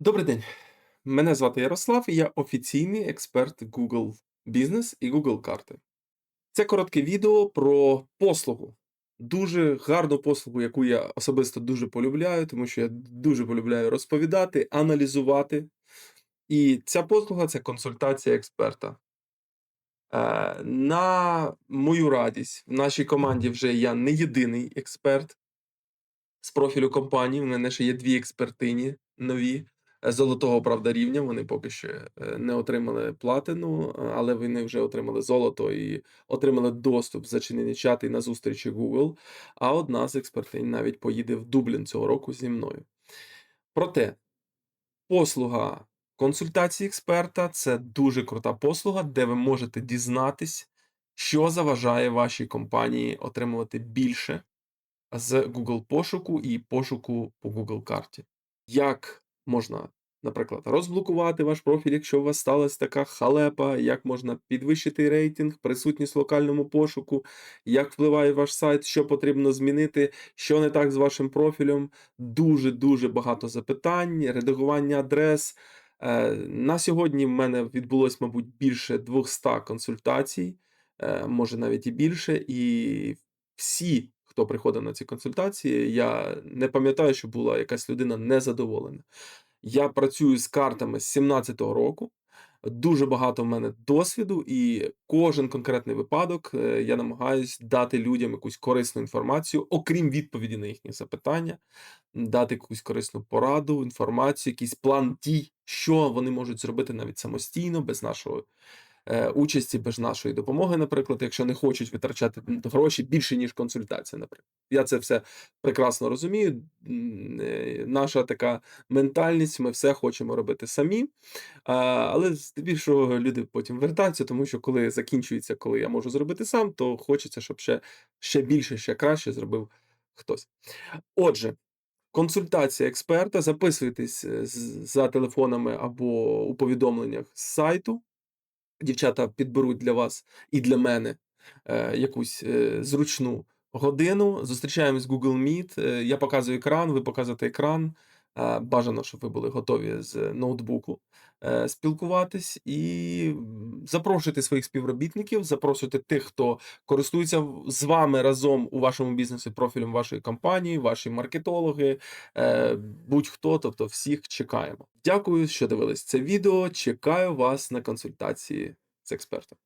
Добрий день. Мене звати Ярослав, і я офіційний експерт Google Бізнес і Google Карти. Це коротке відео про послугу. Дуже гарну послугу, яку я особисто дуже полюбляю, тому що я дуже полюбляю розповідати, аналізувати. І ця послуга це консультація експерта. Е, на мою радість, в нашій команді вже я не єдиний експерт з профілю компанії. У мене ще є дві експертині нові золотого правда рівня. Вони поки що е, не отримали платину, е, але вони вже отримали золото і отримали доступ зачинені чати на зустрічі Google. А одна з експертинь навіть поїде в Дублін цього року зі мною. Проте послуга консультації експерта це дуже крута послуга, де ви можете дізнатись, що заважає вашій компанії отримувати більше з Google пошуку і пошуку по Google карті. Як можна, наприклад, розблокувати ваш профіль, якщо у вас сталася така халепа, як можна підвищити рейтинг, присутність в локальному пошуку, як впливає ваш сайт, що потрібно змінити, що не так з вашим профілем. Дуже-дуже багато запитань, редагування адрес. Е, На сьогодні в мене відбулось, мабуть, більше 200 консультацій, е, може навіть і більше, і всі, хто приходив на ці консультації, я не пам'ятаю, що була якась людина незадоволена. Я працюю з картами з 17-го року. Дуже багато в мене досвіду, і кожен конкретний випадок е, я намагаюсь дати людям якусь корисну інформацію, окрім відповіді на їхні запитання, дати якусь корисну пораду, інформацію, якийсь план дій, що вони можуть зробити навіть самостійно, без нашого участі, без нашої допомоги, наприклад, якщо не хочуть витрачати гроші більше, ніж консультація, наприклад. Я це все прекрасно розумію. Е, Наша така ментальність, ми все хочемо робити самі. Але здебільшого люди потім вертаються, тому що коли закінчується, коли я можу зробити сам, то хочеться, щоб ще, ще більше, ще краще зробив хтось. Отже, консультація експерта. Записуйтесь е, за телефонами або у повідомленнях з сайту. Дівчата підберуть для вас і для мене е, якусь е, зручну годину. Зустрічаємось Google Meet. Е, я показую екран, ви показуєте екран. Е, бажано, щоб ви були готові з ноутбуку е, спілкуватись і запрошуйте своїх співробітників, запрошуйте тих, хто користується з вами разом у вашому бізнесі профілем вашої компанії, ваші маркетологи, е, будь-хто, тобто всіх чекаємо. Дякую, що дивились це відео. Чекаю вас на консультації з експертом.